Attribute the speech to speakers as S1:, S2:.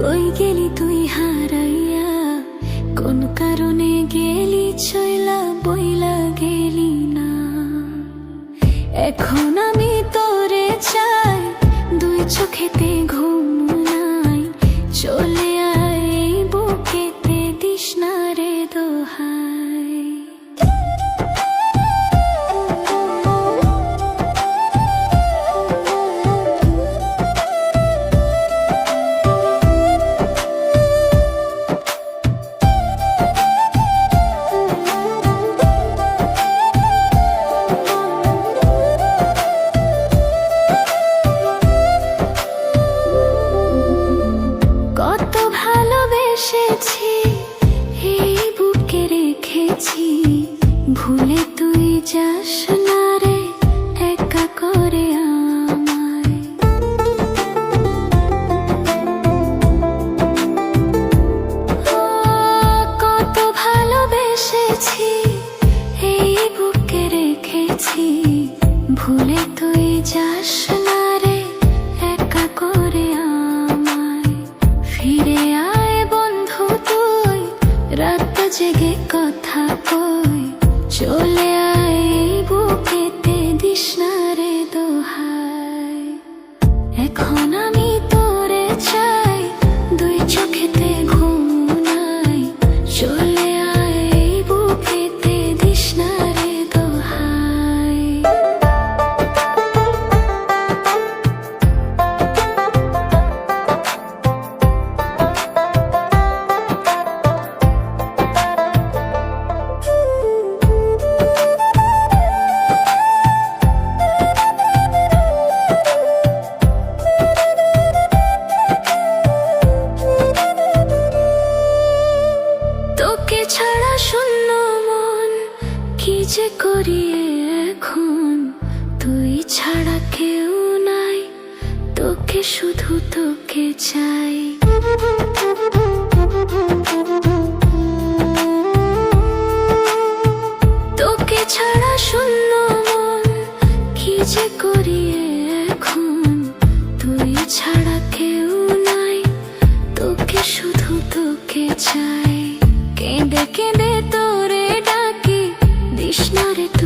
S1: কই গেলি তুই হারাইয়া? কোন কারণে গেলি ছইলা বইলা গেলি না? এখন আমি তোরে চাই, দুই চোখেতে ঘুম নাই, চলে Sure. ছাড়া শূন্য মন, কি যে করি এখন? তুই ছাড়া কেউ নাই, তোকে শুধু তোকে চাই। not a